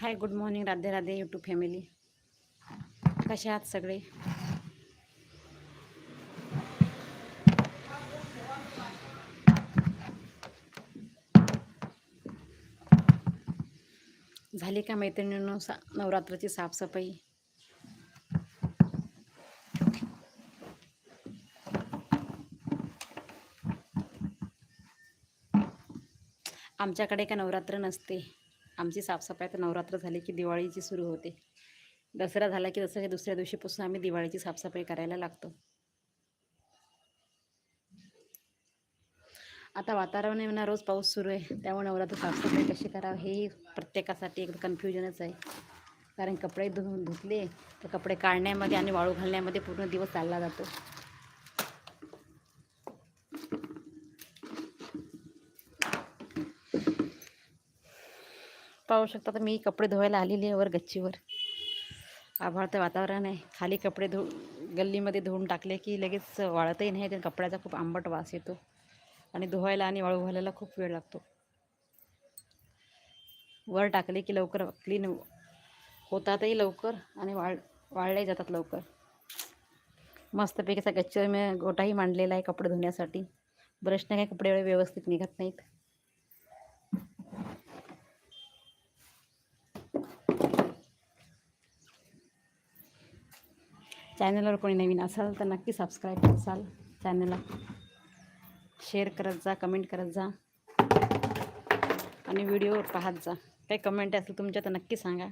Hi good morning Radhe Radhe YouTube family. कशा आहात सगळे? झाली का मैत्रिणींनो सा नवरात्राची साफसफाई? आमच्याकडे का नवरात्र नसते. आमची साफसफाई तर नवरात्र झाली की दिवाळीची सुरू होते. दसरा झाला की जसं दुसऱ्या दिवशीपासून आम्ही दिवाळीची साफसफाई करायला लागतो. आता वातावरण आहे रोज पाऊस सुरू आहे. त्यामुळे नवरात्र साफसफाई कशी करावं हे प्रत्येकासाठी एक कन्फ्युजनच आहे. कारण कपडे धुवून धुतले तर कपडे काढण्यामध्ये आणि वाळू घालण्यामध्ये पूर्ण दिवस चालला जातो. पाहू शकता तर मी कपडे धुवायला आलेली आहे वर गच्चीवर. आभाळतं वातावरण आहे. खाली कपडे धु गल्लीमध्ये धुवून टाकले की लगेच वाळतही नाही त्या कपड्याचा खूप आंबट वास येतो. आणि धुवायला आणि वाळू घालायला खूप वेळ लागतो. वर टाकले की लवकर क्लीन होतातही लवकर आणि वाळ वाळले जातात लवकर. मस्तपैकी असा गच्चीवर मी गोटाही मांडलेला आहे कपडे धुण्यासाठी. ब्रशने काही कपडे एवढे व्यवस्थित निघत नाहीत. चॅनलवर कोणी नवीन असाल तर नक्की सबस्क्राईब करसाल चॅनलला. शेअर करत जा कमेंट करत जा. आणि व्हिडिओ पाहत जा. काही कमेंट असेल तुमच्या तर नक्की सांगा.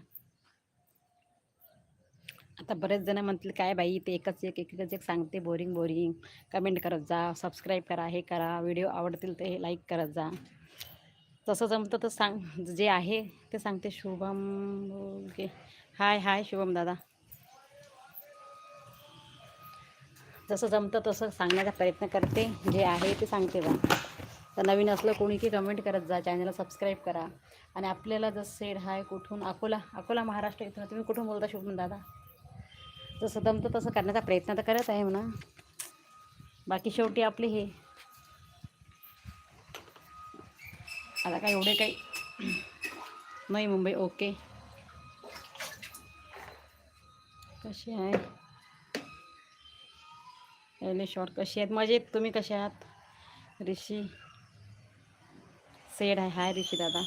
आता बरेच जण म्हणतील काय बाई ते एकच एक एकच एक सांगते बोरिंग बोरिंग कमेंट करत जा सबस्क्राईब करा हे करा व्हिडिओ आवडतील ते लाईक करत जा. तसं जमतं तर सांग जे आहे ते सांगते. Shubham okay hi hi Shubham दादा. जसं जमतं तसं सांगण्याचा प्रयत्न करते. जे आहे ते सांगते बा. तर नवीन असलं कोणी की कमेंट करत जा. चॅनलला सबस्क्राईब करा. आणि आपल्याला जसं सेड हाय कुठून अकोला अकोला महाराष्ट्र इथून तुम्ही कुठून बोलता शुभम दादा? जसं जमतं तसं करण्याचा प्रयत्न तर करत आहे म्हणा. बाकी शेवटी आपले हे. आता काय एवढे काही नाही मुंबई ओके कशी आहे? पहिले कशी आहेत? मजेत? तुम्ही कसे आहात? ऋषी? सेड आहे. हाय ऋषी दादा.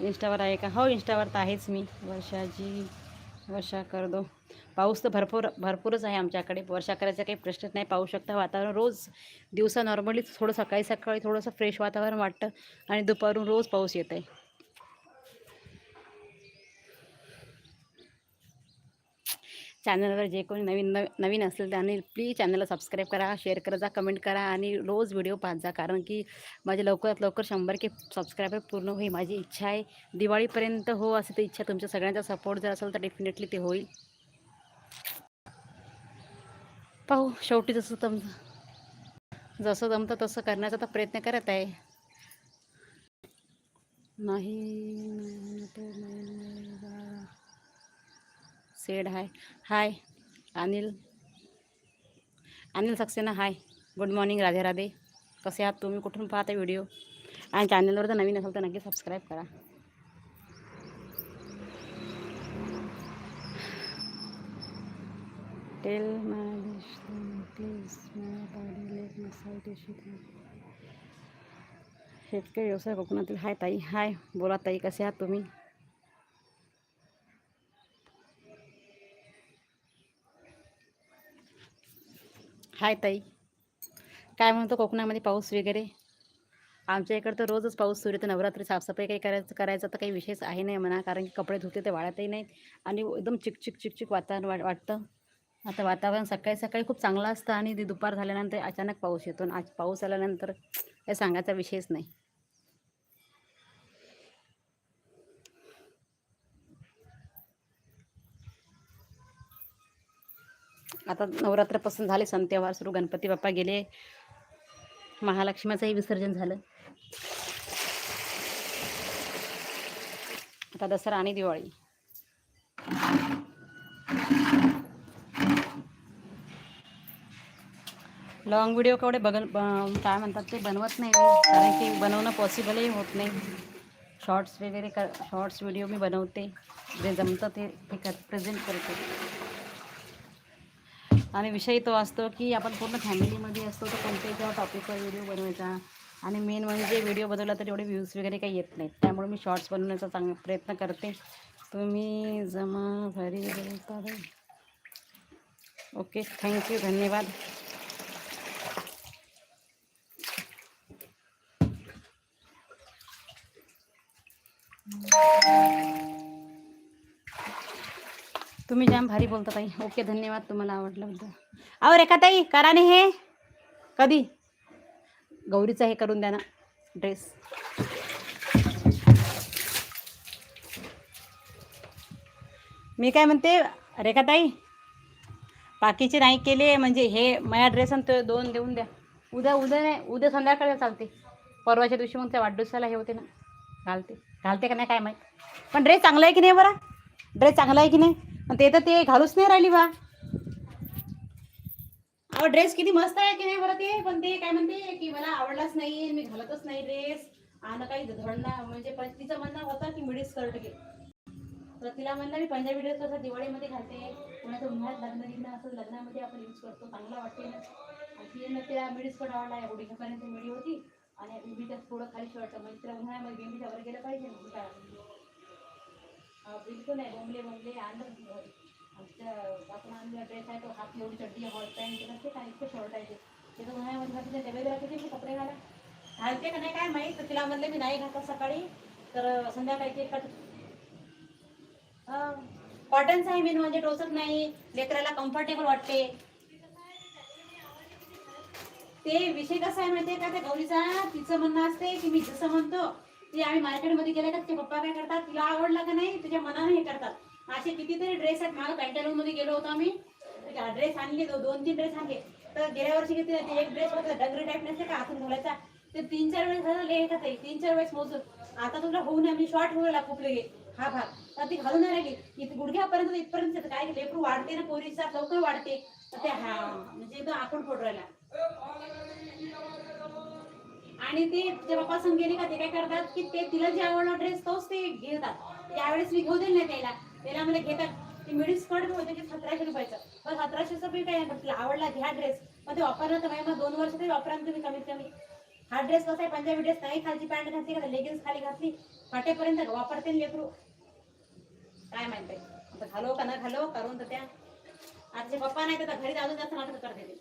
इंस्टावर आहे का? हो इंस्टावर तर आहेच मी. वर्षाजी वर्षा कर दो पाऊस तर भरपूर भरपूरच आहे आमच्याकडे. वर्षा करायचा काही प्रश्नच नाही. पाहू शकता वातावरण. रोज दिवसा नॉर्मली थोडं सकाळी सकाळी थोडंसं फ्रेश वातावरण वाटतं आणि दुपारून रोज पाऊस येत आहे चॅनलवर जे कोणी नवीन नव नवीन असेल त्याने प्लीज चॅनलला सबस्क्राईब करा शेअर करत जा कमेंट करा आणि रोज व्हिडिओ पाहत जा कारण की माझे लवकरात लवकर शंभर के सबस्क्रायबर पूर्ण होईल माझी इच्छा आहे दिवाळीपर्यंत हो असे तर इच्छा तुमच्या सगळ्यांचा सपोर्ट जर असेल तर डेफिनेटली ते होईल पाहू शेवटी जसं तम जसं जमतं तसं करण्याचा तर प्रयत्न करत आहे नाही said hi hi Anil Anil Saxena hi good morning Radhe Radhe कसे आहात तुम्ही? कुठून पाहता व्हिडिओ आणि चॅनलवर जर नवीन असेल तर नक्की सबस्क्राईब करा. Tell my please my body let massage शेतकरी व्यवसाय कोकणातील. हाय ताई. हाय बोला, ताई. कसे आहात तुम्ही? हाय ताई. काय म्हणतो कोकणामध्ये पाऊस वगैरे? आमच्या इकडं तर रोजच पाऊस सुरू येतो नवरात्री साफसफाई काही करायचं करायचं तर काही विशेष आहे नाही म्हणा कारण की कपडे धुते ते वाळतही नाहीत आणि एकदम चिकचिक चिकचिक वातावरण वाट वाटतं. आता वातावरण सकाळी सकाळी खूप चांगलं असतं आणि ते दुपार झाल्यानंतर अचानक पाऊस येतो आणि आज पाऊस आल्यानंतर काही सांगायचा विषयच नाही. आता नवरात्रपासून झाले सण सुरू. गणपती बाप्पा गेले. महालक्ष्मीचंही विसर्जन झालं. आता दसरा आणि दिवाळी. लॉंग व्हिडिओ केवढे बघल काय म्हणतात ते? बनवत नाही कारण की बनवणं पॉसिबलही होत नाही. शॉर्ट्स वगैरे कर शॉर्ट्स व्हिडिओ मी बनवते. जे जमतं ते कर प्रेझेंट करते. आणि विषय तो असतो की आपण पूर्ण फॅमिलीमध्ये असतो तर कोणत्याही जेव्हा टॉपिकवर व्हिडिओ बनवायचा. आणि मेन म्हणजे व्हिडिओ बनवला तर एवढे व्ह्यूज वगैरे काही येत नाहीत. त्यामुळे मी शॉर्ट्स बनवण्याचा चांगला प्रयत्न करते. तुम्ही जमा घरी बोलता ओके थँक्यू धन्यवाद. तुम्ही जाम भारी बोलता ताई. ओके धन्यवाद. तुम्हाला आवडलं बद्दल अहो रेखा ताई करा नाही हे. कधी? गौरीचं हे करून द्या ना ड्रेस मी काय म्हणते रेखाताई बाकीचे नाही केले म्हणजे हे माझ्या ड्रेस आणि तो दोन देऊन द्या. उद्या उद्या नाही उद्या संध्याकाळी चालते. परवाच्या दिवशी मग त्या वाढदिवसाला हे होते ना घालते. घालते का नाही काय माहीत. पण ड्रेस चांगला आहे की नाही बरा? ड्रेस चांगला आहे की नाही? ते तर ते घालूच नाही राहिली बा. अहो ड्रेस किती मस्त आहे की नाही बरं ते? पण ते काय म्हणते की मला आवडलाच नाही मी घालतच नाही ड्रेस आणि काही धडणार म्हणजे तिचं म्हणणं होतं की मिडी स्कर्ट घे. तर तिला म्हणलं मी पंजाबी ड्रेस कसं दिवाळीमध्ये घालते? कोणाचं उन्हाळ्यात लग्न गिग्न असं लग्नामध्ये आपण यूज करतो चांगला वाटते ना. आणि तिने तिला मिडी स्कर्ट आवडला आहे गुडघ्यापर्यंत मिडी होती. आणि उभीच्या थोडं खाली शर्ट म्हणजे तिला उन्हाळ्यामध्ये गेंडीच्या वर गेलं पाहिजे बिलकुल नाही बोंबले बोंबले आणलं आमच्या आपण आणलेला ड्रेस आहे तो हाफ एवढी चड्डी हॉट पॅन्ट नसते काय इतकं शॉर्ट आहे ते. ते तर उन्हाळ्यामध्ये घातले डबेला किती कपडे घाला? घालते का नाही काय माहीत तर तिला म्हणले मी नाही घालत सकाळी तर संध्याकाळी ते कट कॉटनचं आहे मेन म्हणजे टोचत नाही लेकराला कम्फर्टेबल वाटते. ते विषय कसा आहे माहिती आहे का त्या गौरीचा? तिचं म्हणणं असते की मी जसं म्हणतो ती आम्ही मार्केटमध्ये गेले का ते पप्पा काय करतात? तिला आवडला का नाही? तुझ्या मनाने हे करतात. असे कितीतरी ड्रेस आहेत. मागं पॅन्टलून मध्ये गेलो होतो आम्ही. ड्रेस आणले दोन तीन ड्रेस आणले. तर गेल्या वर्षी किती ते एक ड्रेस होता डगरी टाईप नसते का? आतून मुलाचा. ते तीन चार वेळेस झालं लेट आहे तीन चार वेळेस मोजून. आता तुला होऊ नये मी शॉर्ट लागला खूप लगे. हा भाग. तर ती घालून राहिली इथे गुडघ्यापर्यंत इथपर्यंत येतं. काय लेकरू वाढते ना पोरीचा लवकर वाढते. तर ते हा म्हणजे एकदम आपण फोट राहिला. आणि ते जे बाप्पा गेले का ते काय करतात की ते तिला जे आवडला ड्रेस तोच ते घेतात. त्यावेळेस मी घेऊ दिल नाही त्याला. त्याला मला घेतात. ते मिडी स्कर्ट होते ते सतराशे रुपयाचं. पण सतराशेचं बी काय म्हटलं आवडला घ्या ड्रेस मग ते वापरलं तर नाही मग दोन वर्ष तरी वापरा तुम्ही कमीत कमी. हा ड्रेस कसा आहे? पंजाबी ड्रेस नाही खालची पॅन्ट घातली का लेगिन्स खाली घातली? फाटेपर्यंत वापरते लेकरू. काय माहिती आता घालो का न घालो करून तर त्या आजचे पप्पा नाही तर घरी अजून जास्त नाटक करते ते.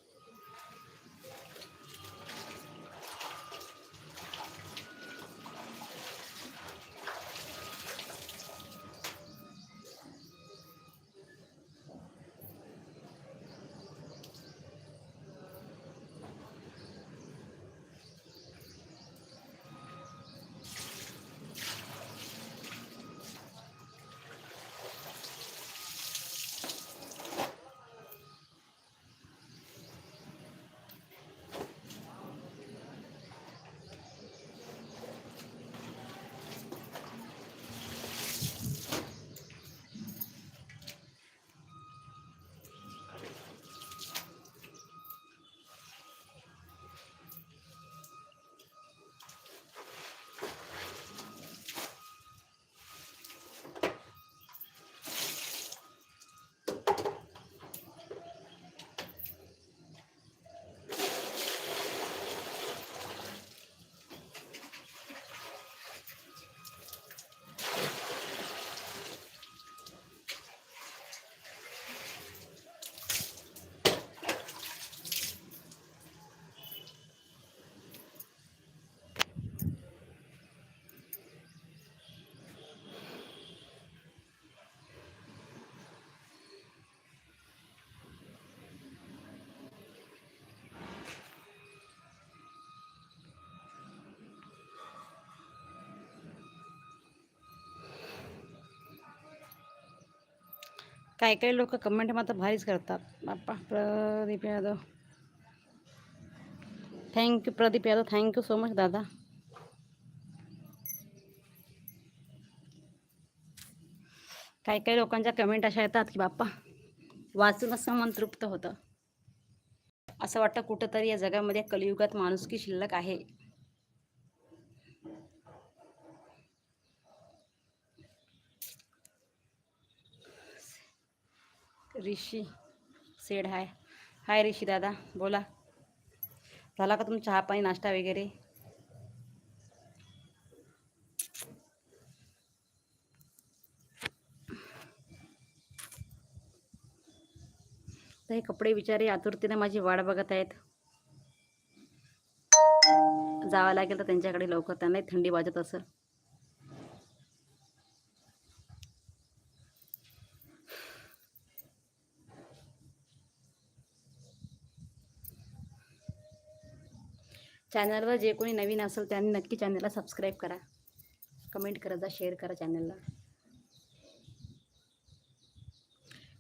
काही काही लोक कमेंट मात्र भारीच करतात. Bappa Pradeep Yadav. Thank you Pradeep Yadav. Thank you so much दादा. काही काही लोकांच्या कमेंट अशा येतात की बाप्पा वाचून असं मन तृप्त होतं. असं वाटतं कुठंतरी या जगामध्ये कलियुगात माणुसकी शिल्लक आहे. ऋषी सेड हाय. हाय ऋषी दादा बोला. झाला का तुमचा चहा पाणी नाश्ता वगैरे? हे कपडे विचारे आतुरतेने माझी वाट बघत आहेत. जावं लागेल तर त्यांच्याकडे लवकर त्यांनाही थंडी वाजत असेल. चॅनलवर जे कोणी नवीन असेल त्यांनी नक्की चॅनलला सबस्क्राईब करा. कमेंट करत जा शेअर करा चॅनलला.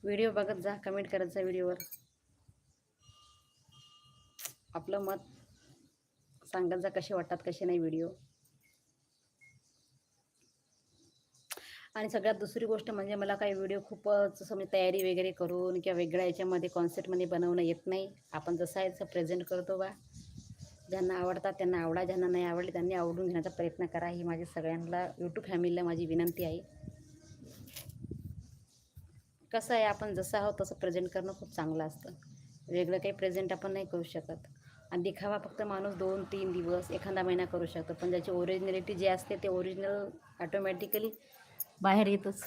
व्हिडिओ बघत जा कमेंट करत जा व्हिडिओवर. आपलं मत सांगत जा कसे वाटतात कसे नाही व्हिडिओ. आणि सगळ्यात दुसरी गोष्ट म्हणजे मला काही व्हिडिओ खूपच असं म्हणजे तयारी वगैरे करून किंवा वेगळ्या याच्यामध्ये कॉन्सेप्टमध्ये बनवणं येत नाही. आपण जसं आहे तसं प्रेझेंट करतो बा. ज्यांना आवडतात त्यांना आवडा ज्यांना नाही आवडले त्यांनी आवडून घेण्याचा प्रयत्न करा. ही माझी सगळ्यांना यूट्यूब फॅमिलीला माझी विनंती आहे. कसं आहे आपण जसं आहोत तसं प्रेझेंट करणं खूप चांगलं असतं. वेगळं काही प्रेझेंट आपण नाही करू शकत. आणि दिखावा फक्त माणूस दोन तीन दिवस एखादा महिना करू शकतो. पण ज्याची ओरिजिनॅलिटी जी असते ते ओरिजिनल ॲटोमॅटिकली बाहेर येतच.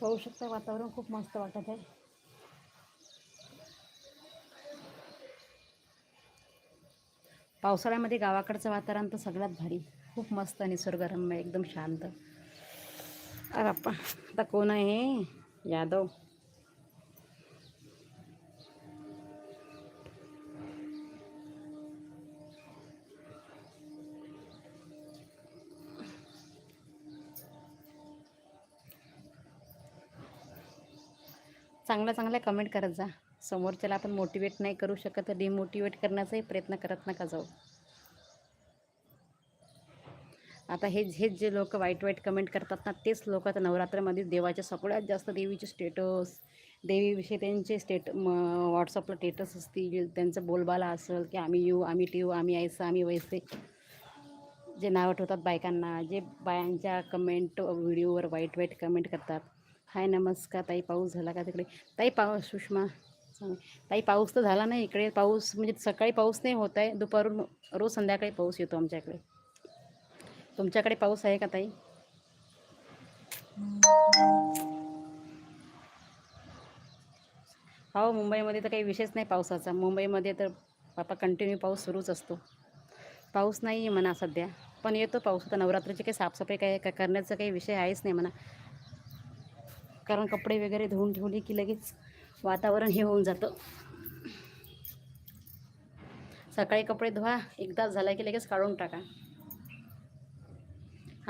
पाहू शकता वातावरण खूप मस्त वाटत आहे. पावसाळ्यामध्ये गावाकडचं वातावरण तर सगळ्यात भारी. खूप मस्त निसर्गरम्य एकदम शांत. अरे अप्पा आता कोण आहे यादव. चांगल्या चांगल्या कमेंट करत जा. समोरच्याला आपण मोटिवेट नाही करू शकत तर डिमोटिवेट करण्याचाही प्रयत्न करत नका जाऊ. आता हे हेच जे लोक वाईट वाईट कमेंट करतात ना तेच लोक आता नवरात्रामध्ये देवाच्या सगळ्यात जास्त देवीचे स्टेटस देवीविषयी त्यांचे स्टेट म व्हॉट्सअपला स्टेटस असतील त्यांचं बोलबाला असेल की आम्ही येऊ आम्ही टिवू आम्ही ऐसं आम्ही वैसे. जे नावं ठेवतात बायकांना जे बायांच्या कमेंट व्हिडिओवर वाईट वाईट कमेंट करतात. हाय नमस्कार ताई पाऊस झाला का तिकडे? ताई पाऊस सुषमा ताई पाऊस तर झाला नाही इकडे पाऊस म्हणजे सकाळी पाऊस नाही होत आहे दुपारून रोज संध्याकाळी पाऊस येतो आमच्याकडे. तुमच्याकडे पाऊस आहे का ताई? हो मुंबईमध्ये तर काही विषयच नाही पावसाचा. मुंबईमध्ये तर बापा कंटिन्यू पाऊस सुरूच असतो. पाऊस नाही आहे म्हणा सध्या. पण येतो पाऊस. आता नवरात्रीची काही साफसफाई काय काय करण्याचा काही विषय आहेच नाही म्हणा. कारण कपडे वगैरे धुवून ठेवले की लगेच वातावरण हे होऊन जातं. सकाळी कपडे धुवा एकदाच झाला की लगेच काढून टाका.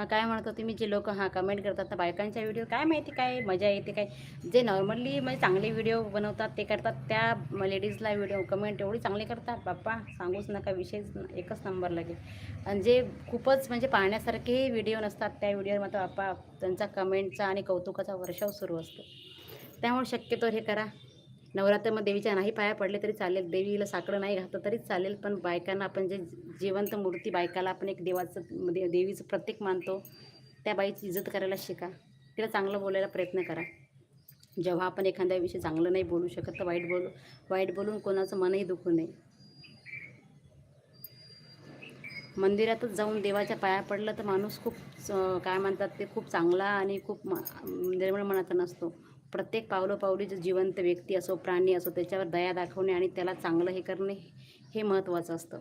हां काय म्हणतो तुम्ही जे लोक हां कमेंट करतात ना बायकांच्या व्हिडिओ काय माहिती काय मजा येते काय? जे नॉर्मली म्हणजे चांगले व्हिडिओ बनवतात ते करतात. त्या लेडीजला व्हिडिओ कमेंट एवढी चांगली करतात. बाप्पा सांगूच नका विषयच एकच नंबर लागेल आणि जे खूपच म्हणजे पाहण्यासारखे व्हिडिओ नसतात त्या व्हिडिओवर मात्र बाप्पा त्यांचा कमेंटचा आणि कौतुकाचा वर्षाव सुरू असतो. त्यामुळे शक्यतो हे करा. नवरात्रामध्ये देवीच्या नाही पाया पडले तरी चालेल. देवीला साकडं नाही घातलं तरी चालेल. पण बायकांना आपण जे जिवंत मूर्ती बायकाला आपण एक देवाचं दे देवीचं प्रत्येक मानतो त्या बाईची इज्जत करायला शिका. तिला चांगलं बोलायला प्रयत्न करा. जेव्हा आपण एखाद्याविषयी चांगलं नाही बोलू शकत तर वाईट बोलू वाईट बोलून कोणाचं मनही दुखू नये. मंदिरातच जाऊन देवाच्या पाया पडलं तर माणूस खूप काय म्हणतात ते खूप चांगला आणि खूप म- म्हणजे निर्मळ मनाचा नसतो. प्रत्येक पावलोपावली जो जिवंत व्यक्ती असो प्राणी असो त्याच्यावर दया दाखवणे आणि त्याला चांगलं हे करणे हे महत्त्वाचं असतं.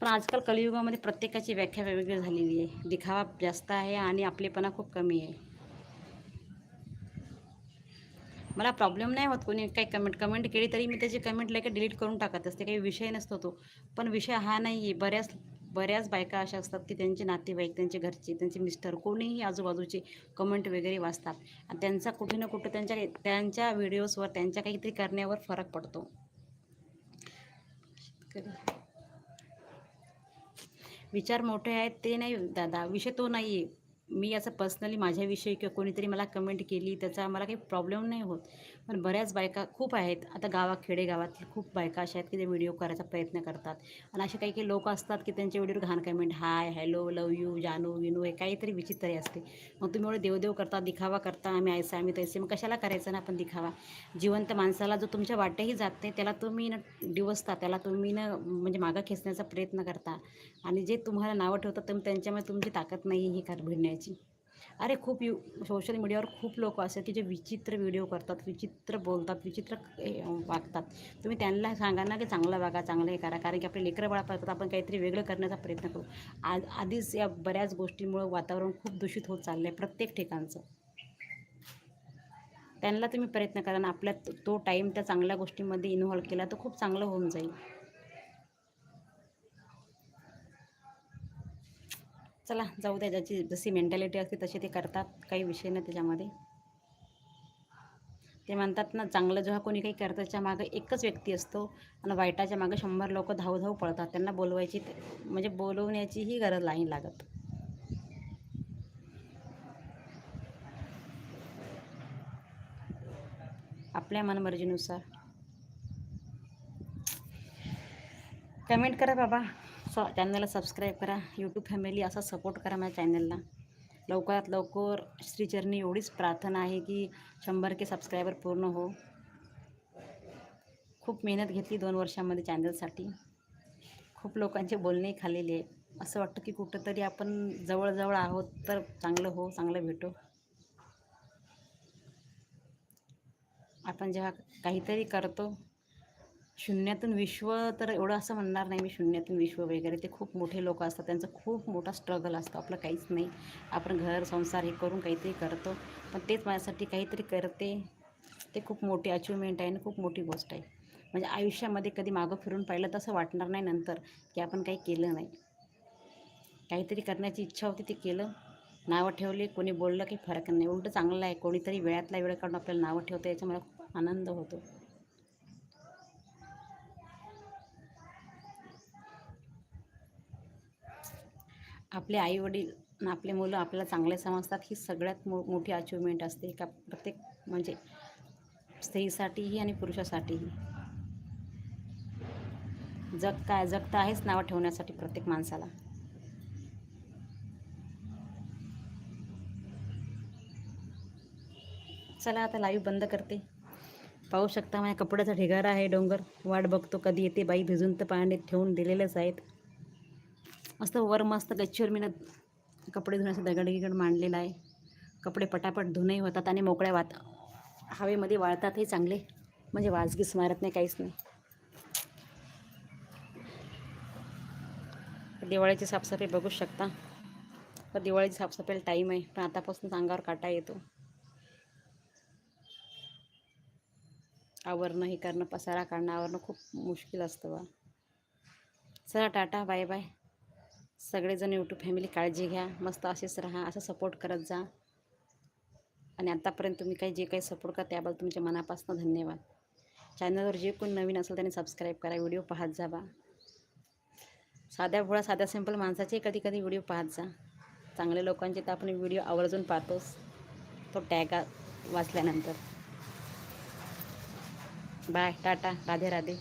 पण आजकाल कलियुगामध्ये प्रत्येकाची व्याख्या वेगवेगळी झालेली आहे. दिखावा जास्त आहे आणि आपलेपणा खूप कमी आहे. मला प्रॉब्लेम नाही होत कोणी काही कमेंट कमेंट केली तरी मी त्याची कमेंट लगेच डिलीट करून टाकत असते. काही विषय नसतो तो. पण विषय हा नाही आहे बऱ्याच बऱ्याच बायका अशा असतात की त्यांचे नातेवाईक त्यांचे घरचे त्यांचे मिस्टर कोणीही आजूबाजूचे कमेंट वगैरे वाचतात. आणि त्यांचा कुठे ना कुठं त्यांच्या त्यांच्या व्हिडिओजवर त्यांच्या काहीतरी करण्यावर फरक पडतो. विचार मोठे आहेत ते नाही दादा. विषय तो नाही आहे मी असं पर्सनली माझ्याविषयी किंवा कोणीतरी मला कमेंट केली त्याचा मला काही प्रॉब्लेम नाही होत. पण बऱ्याच बायका खूप आहेत. आता गावा खेडेगावातील खूप बायका अशा आहेत की ते व्हिडिओ करायचा प्रयत्न करतात. आणि असे काही काही लोक असतात की त्यांच्या व्हिडिओवर घाण comment hi hello love you जानू विनू हे काहीतरी विचित्र असते. मग तुम्ही एवढे देवदेव करता दिखावा करता आम्ही ऐसा आम्ही तैसे. मग कशाला करायचं ना आपण दिखावा? जिवंत माणसाला जो तुमच्या वाटेही जात नाही त्याला तुम्ही न डिवसता त्याला तुम्ही न म्हणजे मागं खेचण्याचा प्रयत्न करता. आणि जे तुम्हाला नावं ठेवतात तर त्यांच्यामुळे तुमची ताकद नाही ही कार भिडण्याची. अरे खूप यू सोशल मीडियावर खूप लोक असतात की जे विचित्र व्हिडिओ करतात विचित्र बोलतात विचित्र वागतात. तुम्ही त्यांना सांगा ना की चांगलं वागा चांगलं हे करा. कारण की आपले लेकरं बाळा आपण काहीतरी वेगळं करण्याचा प्रयत्न करू. आज आधीच या बऱ्याच गोष्टींमुळं वातावरण खूप दूषित होत चाललं आहे प्रत्येक ठिकाणचं. त्यांना तुम्ही प्रयत्न करा ना आपल्या तो टाईम त्या चांगल्या गोष्टींमध्ये इन्व्हॉल्व केला तर खूप चांगलं होऊन जाईल. चला जाऊ द्या ज्याची जशी मेंटॅलिटी असते तशी ते करतात. काही विषय नाही त्याच्यामध्ये. ते म्हणतात ना चांगलं जेव्हा कोणी काही करतं त्याच्या मागं एकच व्यक्ती असतो. आणि वाईटाच्या मागं शंभर लोक धाव धाव पळतात. त्यांना बोलवायची म्हणजे बोलवण्याचीही गरज नाही लागत. आपल्या मनमर्जीनुसार. कमेंट करा बाबा. स चॅनलला सबस्क्राईब करा यूट्यूब फॅमिली असा सपोर्ट करा माझ्या चॅनलला. लवकरात लवकर श्रीचरणी एवढीच प्रार्थना आहे की शंभर के सबस्क्रायबर पूर्ण हो. खूप मेहनत घेतली दोन वर्षामध्ये चॅनलसाठी. खूप लोकांचे बोलणे खालेले आहे. असं वाटतं की कुठंतरी आपण जवळजवळ आहोत तर चांगलं हो चांगलं भेटो. आपण जेव्हा काहीतरी करतो शून्यातून विश्व तर एवढं असं म्हणणार नाही मी शून्यातून विश्व वगैरे. ते खूप मोठे लोक असतात त्यांचं खूप मोठा स्ट्रगल असतो. आपलं काहीच नाही. आपण घर संसार हे करून काहीतरी करतो. पण तेच माझ्यासाठी काहीतरी करते. ते खूप मोठी अचिव्हमेंट आहे आणि खूप मोठी गोष्ट आहे. म्हणजे आयुष्यामध्ये कधी मागं फिरून पाहिलं तसं वाटणार नाही नंतर की आपण काही केलं नाही. काहीतरी करण्याची इच्छा होती ते केलं. नावं ठेवले कोणी बोललं काही फरक नाही. उलटं चांगलं आहे. कोणीतरी वेळातला वेळ काढून आपल्याला नावं ठेवतं मला खूप आनंद होतो. आपले आईवडील आणि आपले मुलं आपल्याला चांगले समजतात ही सगळ्यात मो मोठी अचिव्हमेंट असते. का प्रत्येक म्हणजे स्त्रीसाठीही आणि पुरुषासाठीही. जग काय जगता आहेच नावं ठेवण्यासाठी प्रत्येक माणसाला. चला आता लाईव्ह बंद करते. पाहू शकता माझ्या कपड्याचा ढिगारा आहे डोंगर. वाट बघतो कधी येते बाई भिजून तर पाण्यात ठेवून दिलेलेच आहेत. मस्त वर मस्त गच्चीवर मी ना कपडे धुण्याचं दगडगिगड मांडलेला आहे. कपडे पटापट धुणंही होतात आणि मोकळ्या वात हवेमध्ये वाळतातही चांगले. म्हणजे वाजगीस मारत नाही काहीच नाही. दिवाळीची साफसफाई बघू शकता. तर दिवाळीची साफसफाईला टाईम आहे. पण आतापासून अंगावर काटा येतो. आवरणं हे करणं पसारा काढणं आवरणं खूप मुश्किल असतं बा. चला टाटा बाय बाय सगळेजण यूट्यूब फॅमिली काळजी घ्या मस्त असेच राहा असं सपोर्ट करत जा. आणि आत्तापर्यंत तुम्ही काही जे काही सपोर्ट करा त्याबद्दल तुमच्या मनापासून धन्यवाद. चॅनलवर जे कोण नवीन असेल त्याने सबस्क्राईब करा व्हिडिओ पाहत जा बा साध्या भोळा साध्या सिंपल माणसाचे कधी कधी व्हिडिओ पाहत जा. चांगल्या लोकांचे तर आपण व्हिडिओ आवर्जून पाहतोच. तो टॅग वाचल्यानंतर. Bye tata Radhe Radhe.